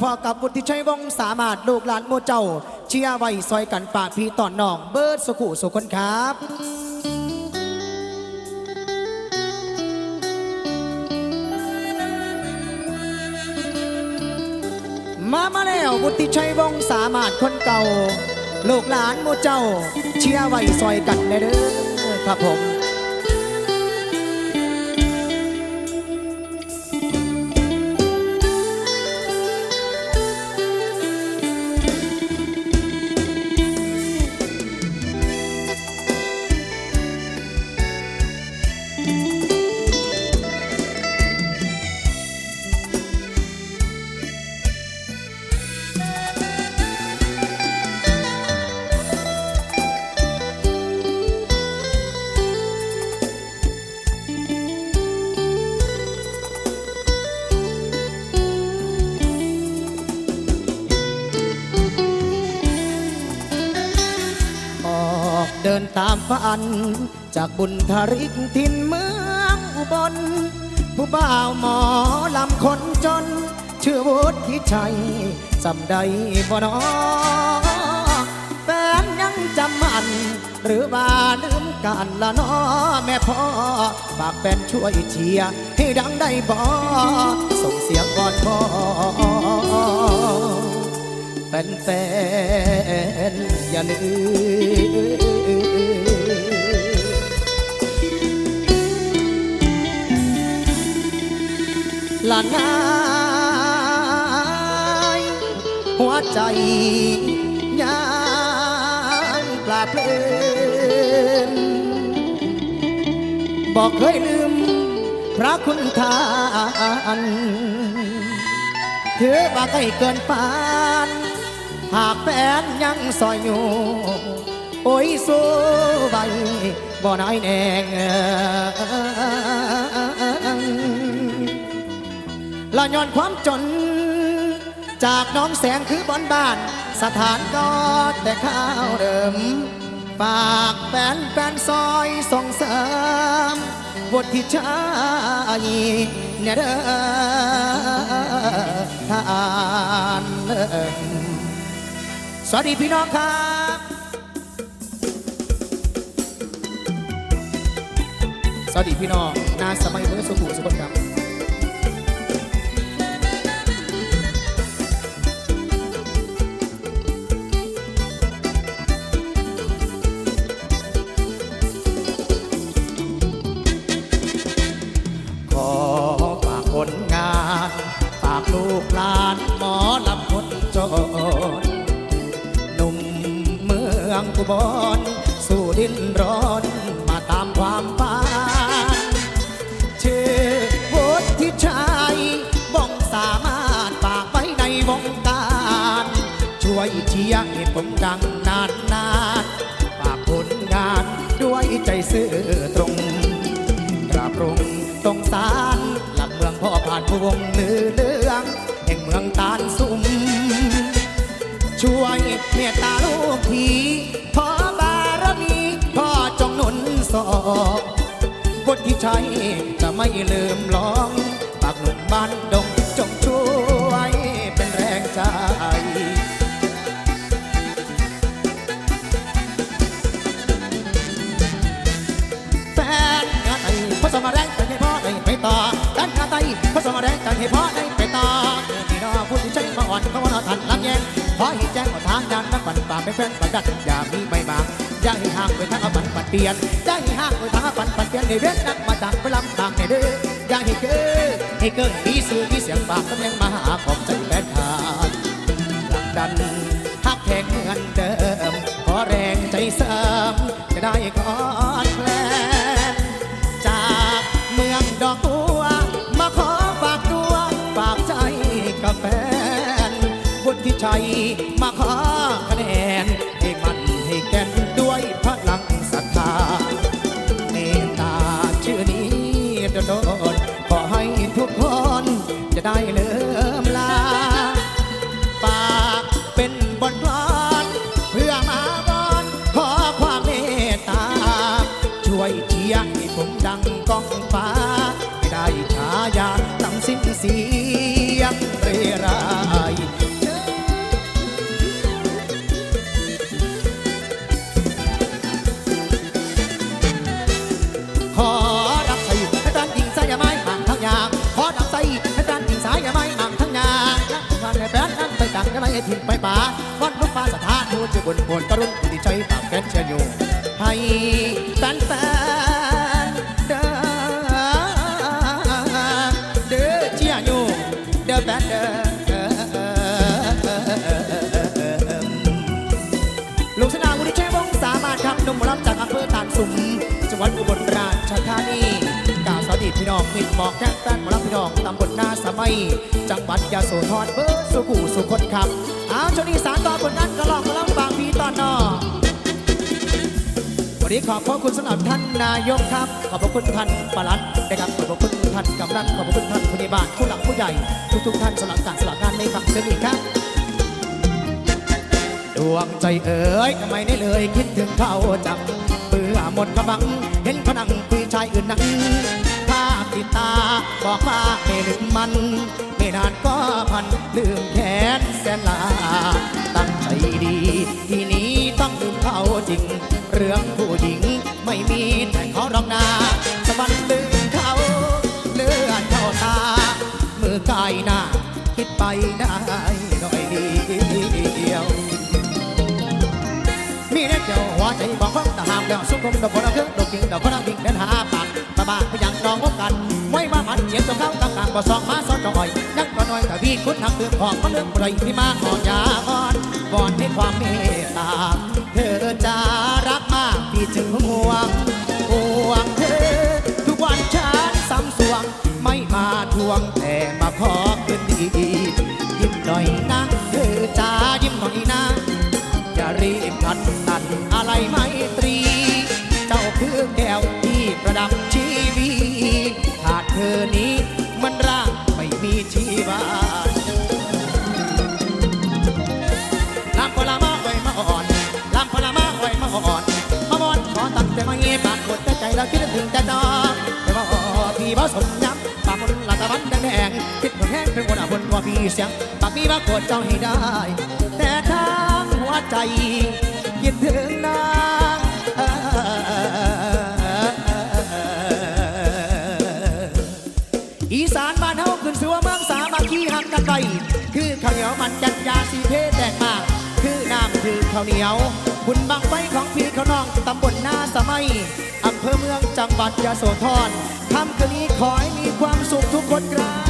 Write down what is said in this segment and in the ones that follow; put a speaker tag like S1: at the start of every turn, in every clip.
S1: พอกับวุฒิชัยวงสามารถลูกหลานโมเจ้า เชียร์ไว้ซอยกันปาพี่ตอนน้องเบิร์ดสุขุสุคนครับมามาแล้ววุฒิชัยวงสามารถคนเก่า ลูกหลานโมเจ้า เชียร์ไว้ซอยกันเด้อครับผม ฝัน จากบุญทาริกถิ่นเมืองอุบล ผู้บ่าวหมอลำคนจน ชื่อวุฒิชัยสำใดบ่นอแฟนยังจำมัน หรือว่าลืมกันละนอแม่พ่อฝากแฟนช่วยเชียร์ให้ดังได้บ่ส่งเสียงก่อนพ่อแฟนๆอย่าลืม ลานายหัวใจยังปลาเพลินบอกเคยลืมพระคุณทานถือว่าใกล้เกินปาน หากแฟนยังซอยอยู่ โอ้ยสู้ใบบ่นายแนง ละย้อนความจน จากน้องแสงคือบอนบ้าน สถานก็แต่ข้าวเดิมฝากแฟนแฟนซอยส่งเสริมบทที่ชายเนี่ยเด้อทานเอิ่มสวัสดีพี่น้องครับสวัสดีพี่น้องนาสมัยเมื่อสุขุสุขครับ ยเชียร์ให้ผมดังนานนานฝากผลงานด้วยใจซื่อตรงกราบลงตรงสารหลักเมืองพ่อผ่านพวงเลือเลืองแห่งเมืองตาลสุมช่วยเมตตาลูกผีขอบารมีพ่อจงหนุนสอบบทที่ใช้จะไม่ลืมลองปากหนุ่มบ้านดงานงานไทยพอสมาแรงใจให้พ่อได้ไปต่อเมื่อพี่นอพูดที่ใช้มาอ่อนเขาว่าเราทันลำแยงขอให้แจ้งว่าทางยานนักปั่นป่าเป็นแฟนปั่นดัดอย่ามีใบบางอย่าให้ห่างไปทางปั่นปั่นเปลี่ยนอย่าให้ห่างไปทางปั่นปั่นเปลี่ยนในเวียนนักมาจากไปลำทางในเด้ออย่าให้เกิดให้เกิดมีสื่อมีเสียงปากกำลังมาหาของใจแฟนขาดผลักดันหักแทงเหมือนเดิมขอแรงใจเสริมจะได้กอดแคลน ชัยมาขอคะแนนให้มันให้แก่น ผู้จะบนกรุณผู้ที่ใจฝากแฟนเชียร์อยู่ให้แฟนแฟนเด้อเด้อเชียร์อยู่เด้อแฟนเด้อลูกสนามวุฒิชัยวงสามารถครับนุ่มหมอลำจากอำเภอตานสุมจังหวัดอุบลราชธานีกาวสวัสดีพี่น้องมิตรหมอกแก้แฟนหมอลำพี่น้องตำบลนาสมัย จังหวัดยะโสธรเบอร์สุกูสุคนครับ เอาช่วงนี้สารต่อผลงานกระลอกกระลำบางพีตอ นนอวันนี้ขอบพระคุณสำหรับท่านนายกครับ ขอบพระคุณท่านปลัดนะครับขอบพระคุณท่านกำนันขอบพระคุณท่านผู้ใหญ่บ้านผู้หลักผู้ใหญ่ทุกๆท่านสำหรับการสละงานในครั้งนี้ครับดวงใจเอ๋ยทำไมได้เลยคิดถึงเขาจังเบื่อหมดกำลัง เห็นเขานั่งคุยชายอื่นนั้นภาพติดตาบอกว่าไม่ลืมมัน ไม่นานก็พันลืมแขนแสนลา จดีทีนี้ต้องลืมเขาจริง เรื่องผู้หญิงไม่มีแต่เขารองนาสมันลืมเขาเลือดเข้าตา มือกายหน้า คิดไปได้หน่อยเดียว มีแน่เจ้าหัวใจบอกฟังต่หามแล้วสุขุมดอกคนละครึ่งดอกจริงดอกคนละดิ่งเดินหาปากตาบากพยังดองพบกันไม่ว่ามันเขียนตัวเขากับกลางบ่สองมาซ้อนจอยยังก็น้อย พี่คุณหักเตือนของมันเรื่องไรที่มาหอยาอ่อนวอนให้ความเมตตา เธอจะรักมากพี่จึงห่วงห่วงเธอ ทุกวันฉันซ้ำสวง ไม่มาทวงแต่มาขอคืนดียิ้มหน่อยนะเธอจ้ายิ้มหน่อยนะอย่ารีบขัดตัดอะไรไม่ตรี เจ้าคือแก้วที่ประดับชีวีขาดเธอนี้มันร่าง ชีวาลำพลามาไว้มาอ่อนลำพลามาไว้มาอ่อนมาบอนขอตั้งแต่มาเงียบปากกดแต่ใจเราคิดถึงแต่ดอกแต่ว่าพี่บ่สมย้ำปากมันละตะวันแดงๆคิดหมดแห้งเป็นคนอะบนว่าพี่เสียงปากพี่ว่ากดเจ้าให้ได้ แต่ทางหัวใจคิดถึงนางานบ้านเฮาขึ้นสัวเมืองสามัคคีหักกันไป คือข้าวเหนียวมันจัดยาสีเพแตกมาก คือน้ำคือข้าวเหนียว บุญบังไฟของพี่เขาน้องตำบลนาสมัยอำเภอเมืองจังหวัดยะโสธรทำคืนนี้ขอให้มีความสุขทุกคนครับ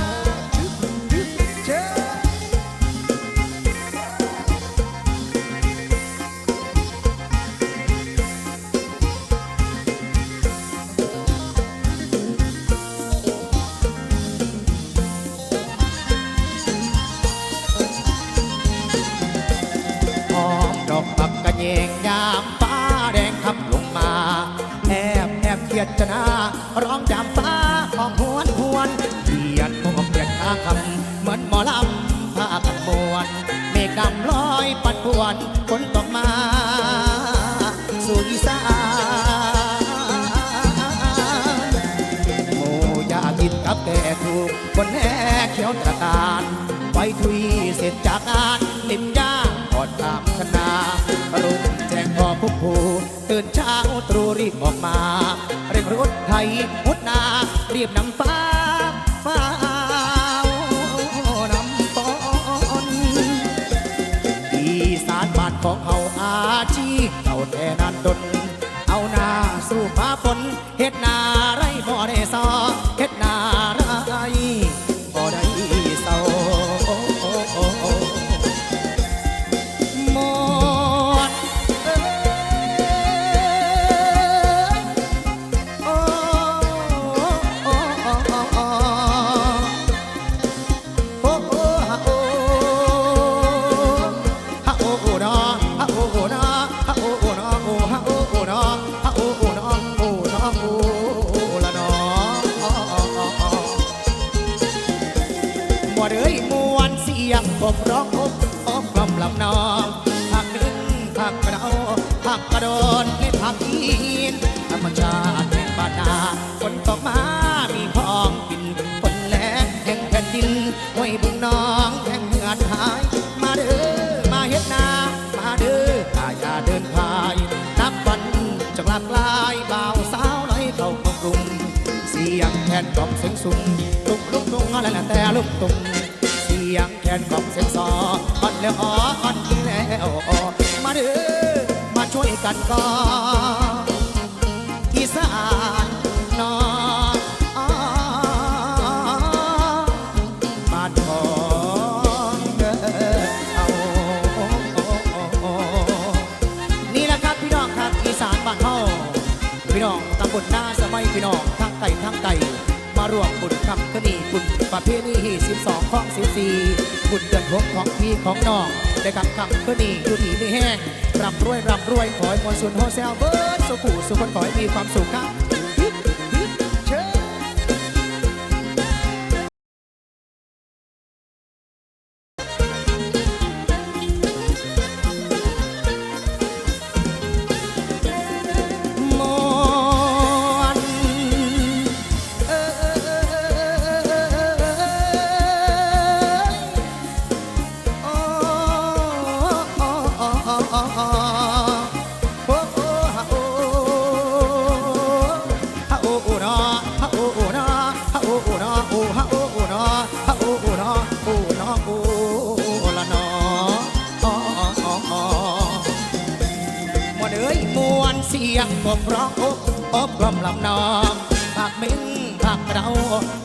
S1: คนแห่เขียวตะการไปทุยเสร็จจากงานลิมยางกอดตามคณารุ่งแจ้งพอผู้ผู้ตื่นเช้าตรูรีบออกมา เร่งรถไทยมุดนารีบนำฟ้าฟ้านำปอนอีสานบ้านของเขาอาชีเก่าแต่นานดนเอาหน้าสู้ฟ้าฝนเฮ็ดนาไร สียงผมร้องอบอบกล่อมลำนองผักหนึ่งผักกระเดาผักกระโดนและผักอีนธรรมชาติแห่งบ้านนาฝนตกมามีของกินฝนแลแห่งแผ่นดินห้วยบุงน้องแห่งเหือนหาย มาเด้อมาเฮ็ดนา มาเด้ออาญาเดินพายนับวันจะกลับกลายบ่าวสาวน้อยเข้าของกรุงเสียงแคนกล่อมเสียงสุ่มลุกลุกลุกอะไรนะแต่ลุกตุง สียงแคนกล่อมเสียงซอบันแล้วอ่อนอีแล้วมาเด้อมาช่วยกันก่อนอีสานนอนบ้านของเด้อเอานี่แหละครับพี่น้องครับอีสานบ้านเฮาพี่น้องตำบลหน้าสมัยพี่น้องทั้งไก่ทั้งไก่ มารวมบุญคำคณีบุญประเพณี ของ14บุญเดือนหกของพี่ของน้องได้กับคำคณีอยู่ดีไม่แห้งรับรวยรับรวยขอให้มวลสุนโฮเซลเบิร์ดสุขุสุขคนขอให้มีความสุขครับ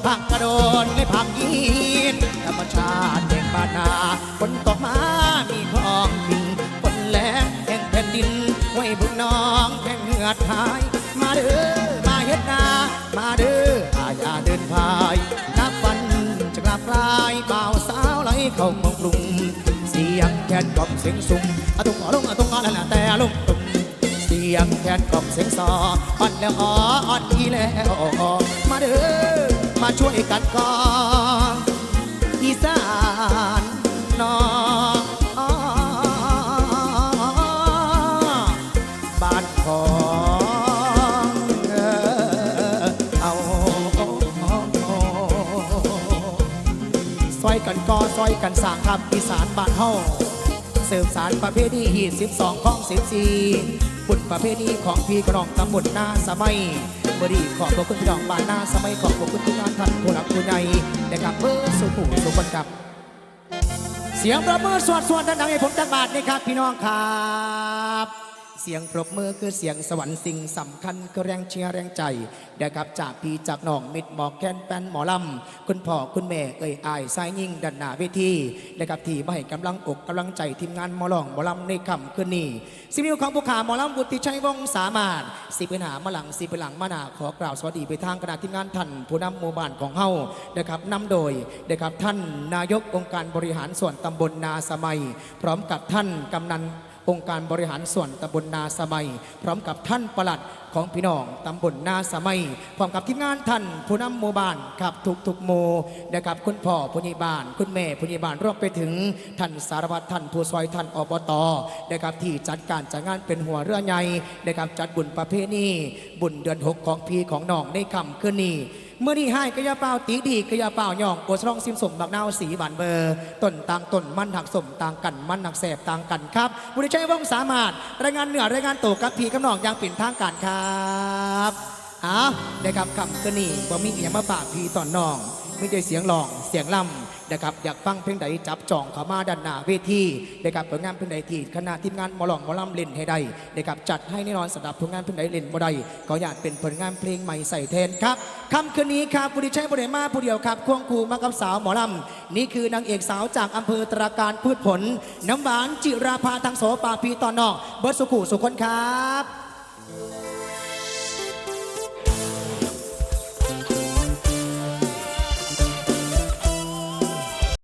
S1: ผักกระโดนและผักยีนธรรมชาติแห่งบ้านนาฝนตกมามีของกินฝนแรงแห่งแผ่นดินไว้บุญน้องแห่งเหงือดหาย มาเด้อมาเฮ็ดนา มาเด้ออาญาเดินพายนับวันจะกลับกลายบ่าวสาวไหลเข้าเมองกรุงเสียงแคนกล่อมเสียงสุ่มอะตุงอลงอะตุงอะละละแต่ลุงตุงเสียงแคนกล่อมเสียงซออ่อนแล้วอ่ออ่อนอีแล้วมาเด้อ มาช่วยกันก่อนอีสานนอบ้านของเอาซอยกันก่อซอยกันสร้างครับอีสานบ้านเฮาเสริมสารประเพณีฮีด12ของ14บุญประเพณีของพี่กรองตำบลนาสมัย บรีขอบพระคุณพี่น้องบ้านนาสมัยขอบพระคุณทุกท่านท่านผู้หลักผู้ใหญ่นะครับเพื่อสุขุสุขคนครับ เสียงประเมินสวดสวดดังๆให้ผมจักบาทนะครับพี่น้องครับ เสียงปรบมือคือเสียงสวรรค์สิ่งสำคัญคือแรงเชียร์แรงใจนะครับจากพี่จากน้องมิดหมอกแคนแฟนหมอลำคุณพ่อคุณแม่เอ่ยอายสายยิ่งดันหนาเวทีนะครับที่มาให้กำลังอกกำลังใจทีมงานหมอลองหมอลำในคำคืนนี้สิมิวของผู้ขาหมอลำบุตรชัยวงสามารถสิเป็นหามาหลังสิเป็นหลังมาหนาขอกล่าวสวัสดีไปทางคณะทีมงานท่านผู้นำหมู่บ้านของเฮานะครับนำโดยนะครับท่านนายกองค์การบริหารส่วนตำบลนาสมัย พร้อมกับท่านกำนัน องค์การบริหารส่วนตำบลนาสมัย พร้อมกับท่านปลัดของพี่น้องตำบลนาสมัย พร้อมกับทีมงานท่านผู้นำหมู่บ้านครับทุกทุกๆหมู่นะครับคุณพ่อผู้ใหญ่บ้าน คุณแม่ผู้ใหญ่บ้านรวมไปถึงท่านสารวัตรท่านผู้ซอยท่านอบตนะครับที่จัดการจัดงานเป็นหัวเรือใหญ่นะครับจัดบุญประเพณีบุญเดือนหกของพี่ของน้องในคำคืนนี้ เมื่อนี้ให้กระยาเป่าตีดีกระยาเป่าย่องโกชรองซิมสมบักนาวสีบานเบอร์ต้นต่างต้นมันหักสมต่างกันมันหักแสบต่างกันครับบุริชัยวงศ์สามารถรายงานเหนือรายงานโตกับพีกับน้องอย่างปิ่นทางการครับอ้าวได้ครับคำก็นี่ว่ามีเอียมาปากพีตอนน้อง ไม่ได้เสียงร้องเสียงล่ำนะครับอยากฟังเพลงใดจับจองเขามาด้านหน้าเวทีนะครับผลงานเพลงใดที่คณะทีมงานหมอลองหมอลำเล่นให้ได้นะครับจัดให้แน่นอนสำหรับผลงานเพลงใดเล่นบ่ได้ก็อยากเป็นผลงานเพลงใหม่ใส่แทนครับค่ำคืนนี้ครับบุริชัยบริมาผู้เดียวครับควงคู่มากับสาวหมอลำนี่คือนางเอกสาวจากอำเภอตราการพืชผล น้ำหวานจิราภาทางโสปาพีตอนนอกเบิร์ดสุขุสุคนครับ